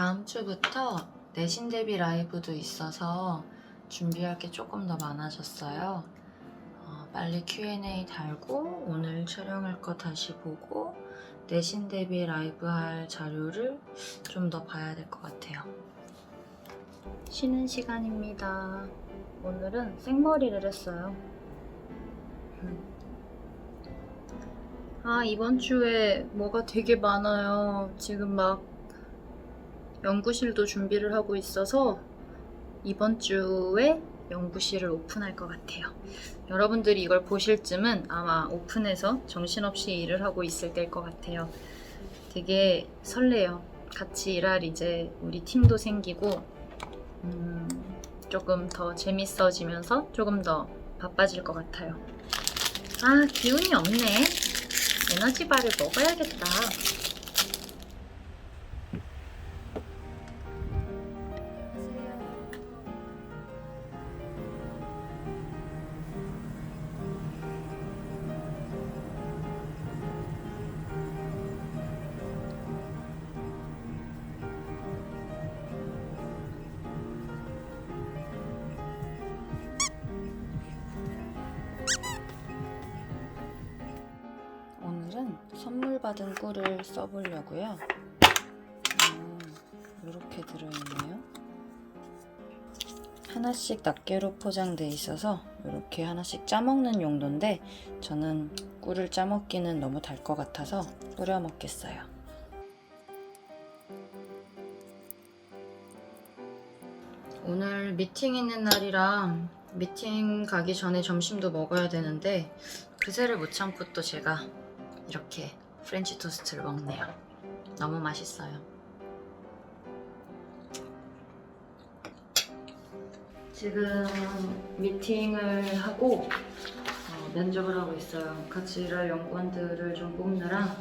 다음 주부터 내신 대비 라이브도 있어서 준비할 게 조금 더 많아졌어요. 어, 빨리 Q&A 달고 오늘 촬영할 거 다시 보고 내신 대비 라이브 할 자료를 좀 더 봐야 될 것 같아요. 쉬는 시간입니다. 오늘은 생머리를 했어요. 아, 이번 주에 뭐가 되게 많아요. 지금 막 연구실도 준비를 하고 있어서 이번 주에 연구실을 오픈할 것 같아요. 여러분들이 이걸 보실 쯤은 아마 오픈해서 정신없이 일을 하고 있을 때일 것 같아요. 되게 설레요. 같이 일할 이제 우리 팀도 생기고, 음, 조금 더 재밌어지면서 조금 더 바빠질 것 같아요. 아, 기운이 없네. 에너지바를 먹어야겠다. 받은 꿀을 써보려고요. 음, 이렇게 들어있네요. 하나씩 낱개로 포장돼 있어서 이렇게 하나씩 짜먹는 용도인데 저는 꿀을 짜먹기는 너무 달 것 같아서 뿌려 먹겠어요. 오늘 미팅 있는 날이라 미팅 가기 전에 점심도 먹어야 되는데 그새를 못 참고 또 제가 이렇게 프렌치 토스트를 먹네요. 너무 맛있어요. 지금 미팅을 하고 어, 면접을 하고 있어요. 같이 일할 연구원들을 좀 뽑느라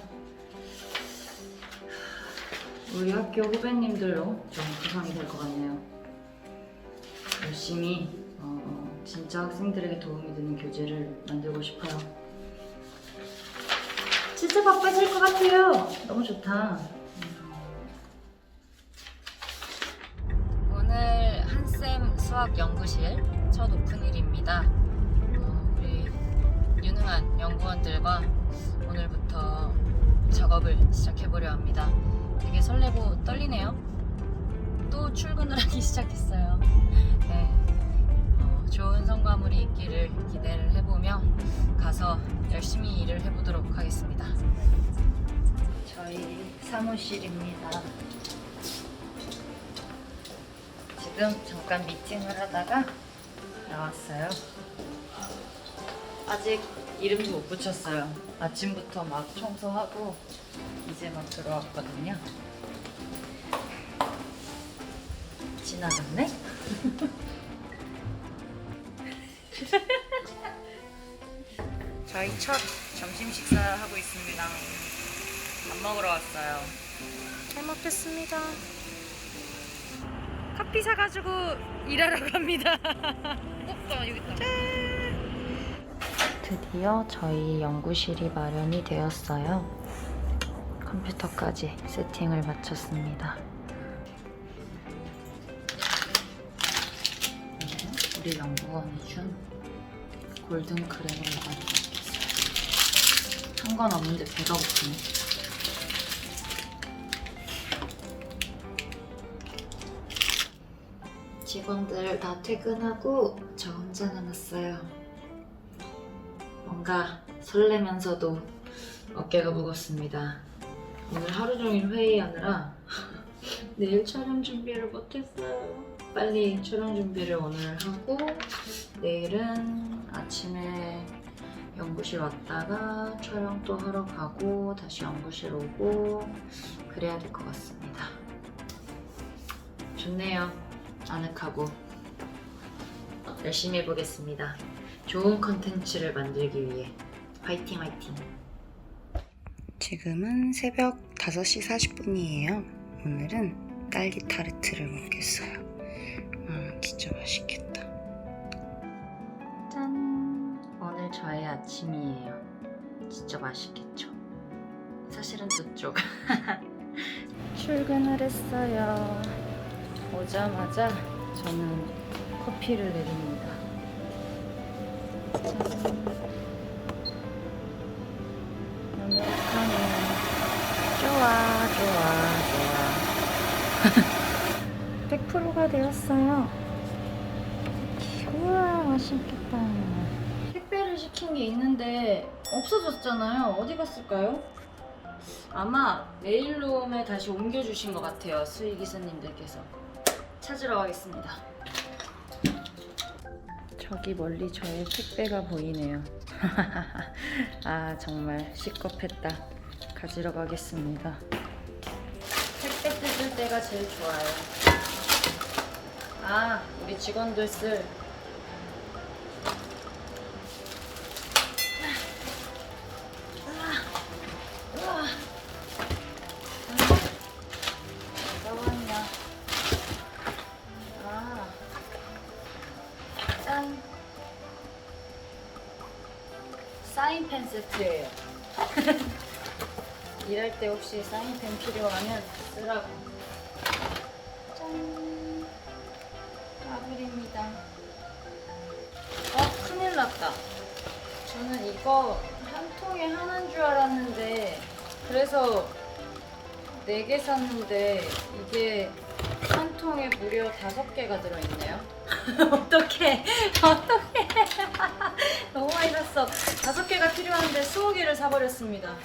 우리 학교 후배님들로 좀 구성이 될 것 같네요. 열심히 어, 진짜 학생들에게 도움이 되는 교재를 만들고 싶어요. 진짜 바빠질 것 같아요. 너무 좋다. 오늘 한쌤 수학 연구실 첫 오픈일입니다. 어, 우리 유능한 연구원들과 오늘부터 작업을 시작해보려 합니다. 되게 설레고 떨리네요. 또 출근을 하기 시작했어요. 네. 어, 좋은 성과물이 있기를 기대를 해보며 가서 열심히 일을 해보도록 하겠습니다. 저희 사무실입니다. 지금 잠깐 미팅을 하다가 나왔어요. 아직 이름도 못 붙였어요. 아침부터 막 청소하고 이제 막 들어왔거든요. 지나갔네? 저희 첫 점심 식사를 하고 있습니다. 밥 먹으러 왔어요. 잘 먹겠습니다. 커피 사가지고 일하러 갑니다. 오빠 여기 있다. 드디어 저희 연구실이 마련이 되었어요. 컴퓨터까지 세팅을 마쳤습니다. 우리 연구원이 준 골든 크림을 먹어주겠어요. 한건 없는데 배가 고프네. 직원들 다 퇴근하고 저 혼자 남았어요. 뭔가 설레면서도 어깨가 무겁습니다. 오늘 하루 종일 회의하느라 내일 촬영 준비를 못했어요. 빨리 촬영 준비를 오늘 하고 내일은 아침에 연구실 왔다가 촬영 또 하러 가고 다시 연구실 오고 그래야 될 것 같습니다. 좋네요. 아늑하고 열심히 해보겠습니다. 좋은 컨텐츠를 만들기 위해 화이팅 화이팅. 지금은 새벽 5시 40분이에요. 오늘은 딸기 타르트를 먹겠어요. 아, 진짜 맛있겠다. 짠! 오늘 저의 아침이에요. 진짜 맛있겠죠. 사실은 저쪽. 출근을 했어요. 오자마자 저는 커피를 내립니다. 짠. 아메리카노. 좋아, 좋아, 좋아. 100%가 되었어요. 맛있겠다. 택배를 시킨 게 있는데 없어졌잖아요. 어디 갔을까요? 아마 메일룸에 다시 옮겨주신 것 같아요. 수의 기사님들께서. 찾으러 가겠습니다. 저기 멀리 저의 택배가 보이네요. 아 정말 시겁했다. 가지러 가겠습니다. 택배 뜯을 때가 제일 좋아요. 아 우리 직원들 쓸 사인펜 세트예요. 일할 때 혹시 사인펜 필요하면 쓰라고. 짠. 마블입니다. 어, 큰일 났다. 저는 이거 한 통에 하나인 줄 알았는데 그래서 네 개 샀는데 이게 한 통에 무려 다섯 개가 들어있네요. 어떡해, 어떡해. 샀어. 다섯 개가 필요한데 스무 개를 사버렸습니다.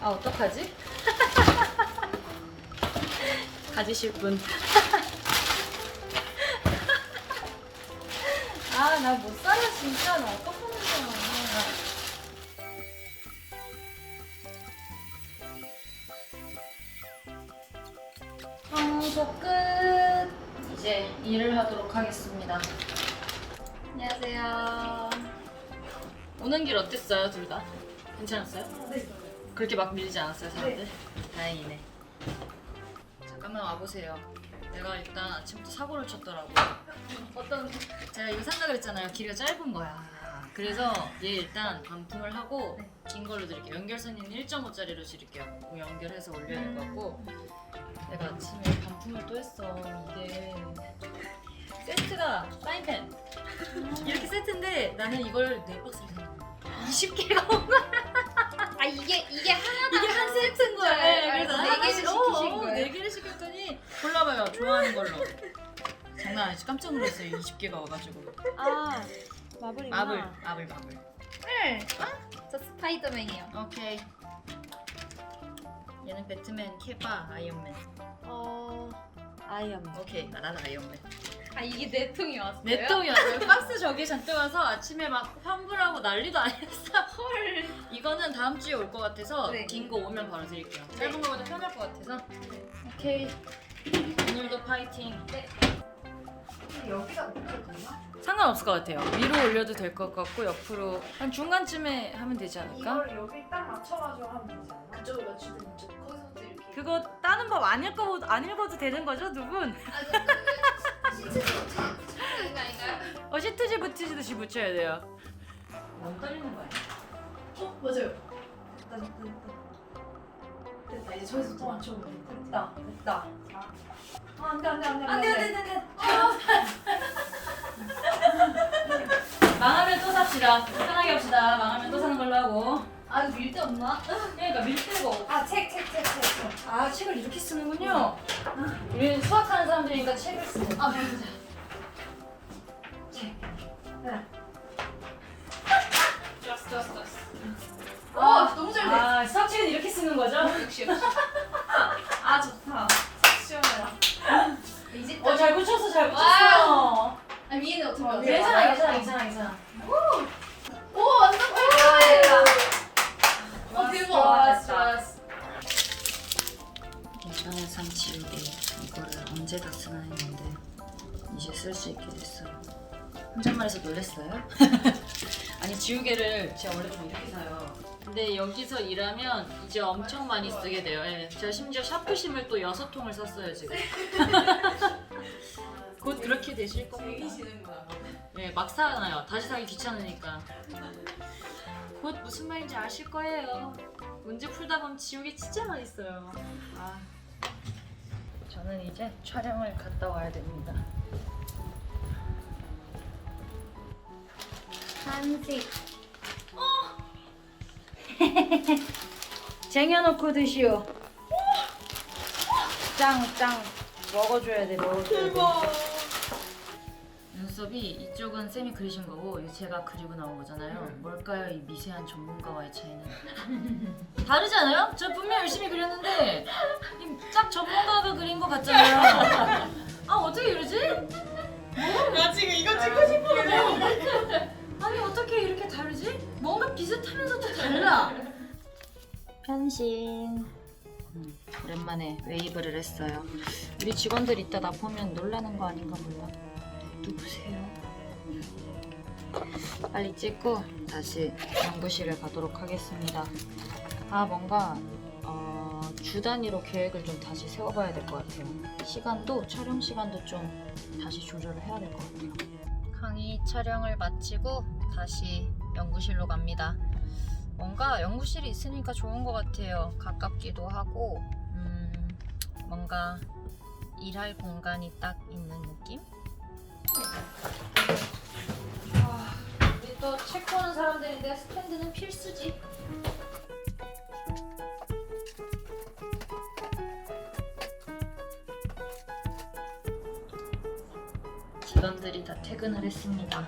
아, 어떡하지? 가지실 분. 아, 나 못 살아, 진짜. 나 어떡하는 거야. 청소 끝. 이제 일을 하도록 하겠습니다. 안녕하세요. 오는 길 어땠어요, 둘 다? 괜찮았어요? 네. 그렇게 막 밀리지 않았어요, 사람들? 다행이네. 잠깐만 와보세요. 내가 일단 아침부터 사고를 쳤더라고. 어떤 제가 이거 산다 그랬잖아요. 길이가 짧은 거야. 그래서 얘 일단 반품을 하고 긴 걸로 드릴게요. 연결선은 1.5짜리로 드릴게요. 그거 연결해서 올려야 될 것 같고 내가 아침에 반품을 또 했어. 이게 세트가 사인펜 이렇게 세트인데 나는 이걸 네 박스를 산 거야. 20개가 온 거야. 아 이게 이게 하나 이게 한 세트인 거야. 네, 그래서 네 개를 하나씩- 시키신 어, 어, 거예요? 네 개를 시켰더니 골라봐요. 좋아하는 걸로. 장난 아니지. 깜짝 놀랐어요. 20개가 와가지고. 아 마블이구나. 마블, 마블, 마블. 네. 저 스파이더맨이요. 오케이. 얘는 배트맨, 케바, 아이언맨. 어 아이언맨. 오케이, 나는 아이언맨. 아 이게 네 통이 왔어요? 내 똥이었어요. 박스 저기 잔뜩 와서 아침에 막 환불하고 난리도 아니었어. 헐. 이거는 다음 주에 올 것 같아서 네. 긴 거 오면 바로 드릴게요. 네. 짧은 거보다 편할 것 같아서. 오케이. 오늘도 파이팅. 여기다 붙여주나? 상관없을 것 같아요. 위로 올려도 될 것 같고 옆으로 한 중간쯤에 하면 되지 않을까? 이걸 여기 딱 맞춰가지고 하면 되지 않나? 그쪽으로 맞추든 이쪽. 그거 따는 법안 읽고 안 읽어도 되는 거죠, 두 분? 아거 아닌가요? 어 시트지 붙이듯이 붙여야 돼요. 너무 떨리는 거야. 어 맞아요. 됐다 됐다 됐다. 됐다 이제 저기서부터 맞춰보면 돼. 됐다 됐다. 자. 아 안돼 안돼 안돼 안돼 안돼 안돼. 망하면 또 삽시다. 편하게 합시다. 망하면 또 사는 걸로 하고. 아 이거 밀데 없나? 그러니까 밀대고. 아책 책책 책 책. 아 책을 이렇게 쓰는군요. 우리는 수학하는 사람들이니까 책을 쓰는. 아 맞아. 책. 네. 좋았어 좋았어 좋았어. 와 너무 잘 돼. 아 수학책은 이렇게 쓰는 거죠? 역시 역시. 아 좋다. 시원해라. 이제 어 잘 붙였어 잘 붙였어. 아 위에는 어떻게 어, 괜찮아 아니 지우개를 제가 원래 좀 이렇게 사요. 근데 여기서 일하면 이제 엄청 많이 쓰게 돼요. 예. 제가 심지어 샤프심을 또 여섯 통을 샀어요 지금. 곧 그렇게 되실 겁니다. 즐기시는구나. 예, 막 사놔요. 다시 사기 귀찮으니까. 곧 무슨 말인지 아실 거예요. 문제 풀다 보면 지옥이 진짜 맛있어요. 아, 저는 이제 촬영을 갔다 와야 됩니다. 한식. 어! 쟁여놓고 드시오. 짱 짱 먹어줘야 돼 먹어줘야 돼. 눈썹이 이쪽은 쌤이 그리신 거고 제가 그리고 나온 거잖아요. 뭘까요 이 미세한 전문가와의 차이는? 다르지 않아요? 저 분명 열심히 그렸는데 이딱 전문가가 그린 거 같잖아요. 아 어떻게 이러지? 나 지금 이거 찍고 싶어. 아니 뭔가 비슷하면서도 달라. 편신. 음, 오랜만에 웨이브를 했어요. 우리 직원들 이따 나 보면 놀라는 거 아닌가 몰라. 누구세요? 빨리 찍고 다시 연구실에 가도록 하겠습니다. 아 뭔가 어, 주 단위로 계획을 좀 다시 세워봐야 될 것 같아요. 시간도 촬영 시간도 좀 다시 조절을 해야 될 것 같아요. 강의 촬영을 마치고 다시 연구실로 갑니다. 뭔가 연구실이 있으니까 좋은 것 같아요. 가깝기도 하고, 음, 뭔가 일할 공간이 딱 있는 느낌? 아, 우리 또 체크하는 사람들인데 스탠드는 필수지. 직원들이 다 퇴근을 했습니다.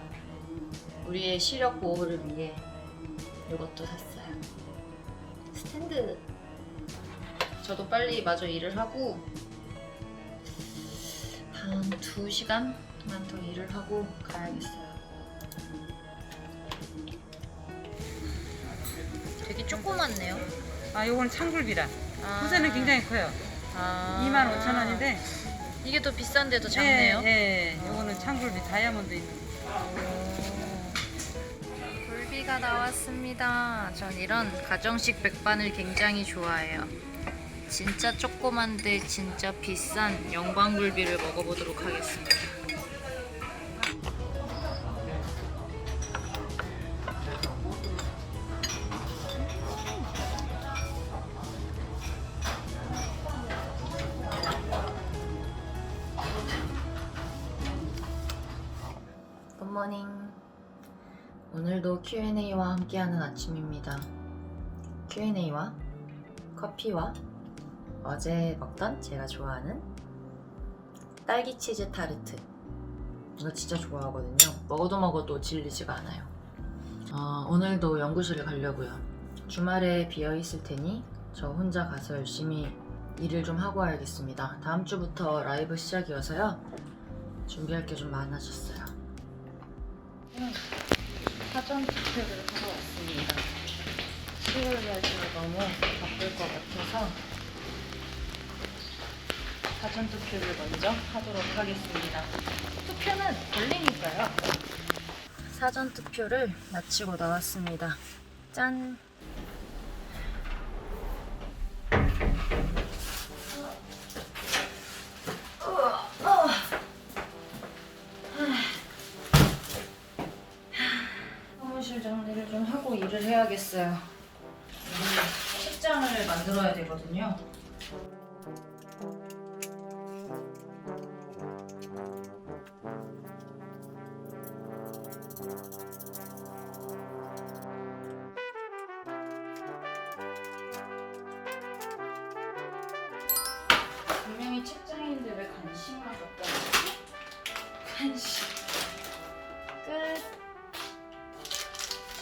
우리의 시력 보호를 위해 이것도 샀어요. 스탠드. 저도 빨리 마저 일을 하고 한 2시간만 더 일을 하고 가야겠어요. 되게 조그맣네요. 아, 요거는 창굴비라. 아, 후세는 굉장히 커요. 아. 2만 5천 원인데. 이게 더 비싼데 더 작네요. 예, 예. 요거는 창굴비 다이아몬드 있는. 나왔습니다. 전 이런 가정식 백반을 굉장히 좋아해요. 진짜 조그만데 진짜 비싼 영광굴비를 먹어보도록 하겠습니다. 오늘도 Q&A와 함께하는 아침입니다. Q&A와 커피와 어제 먹던 제가 좋아하는 딸기 치즈 타르트. 이거 진짜 좋아하거든요. 먹어도 먹어도 질리지가 않아요. 어, 오늘도 연구실을 가려고요. 주말에 비어 있을 테니 저 혼자 가서 열심히 일을 좀 하고 와야겠습니다. 다음 주부터 라이브 시작이어서요. 준비할 게 좀 많아졌어요. 사전 투표를 하러 왔습니다. 10월이라서 너무 바쁠 것 같아서 사전 투표를 먼저 하도록 하겠습니다. 투표는 걸리니까요. 사전 투표를 마치고 나왔습니다. 짠! 사무실 정리를 좀 하고 일을 해야겠어요. 우리 책장을 만들어야 되거든요.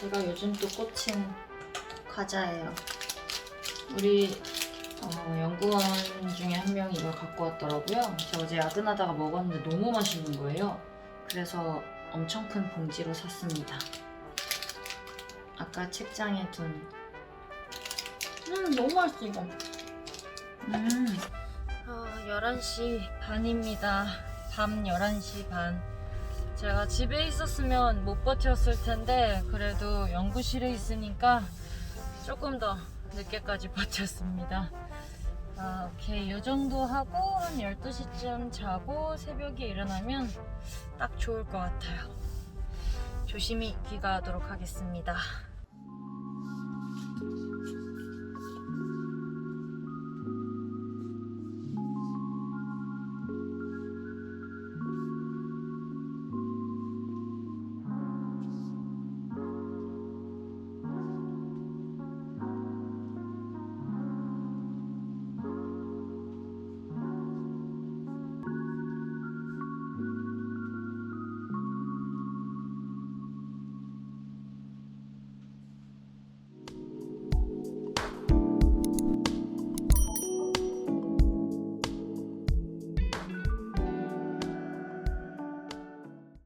제가 요즘 또 꽂힌 과자예요. 우리 어, 연구원 중에 한 명이 이걸 갖고 왔더라고요. 제가 어제 야근하다가 먹었는데 너무 맛있는 거예요. 그래서 엄청 큰 봉지로 샀습니다. 아까 책장에 둔. 음, 너무 맛있어, 이거. 음. 아, 11시 반입니다. 밤 11시 반. 제가 집에 있었으면 못 버텼을 텐데 그래도 연구실에 있으니까 조금 더 늦게까지 버텼습니다. 아, 오케이. 요 정도 하고 한 12시쯤 자고 새벽에 일어나면 딱 좋을 것 같아요. 조심히 귀가하도록 하겠습니다.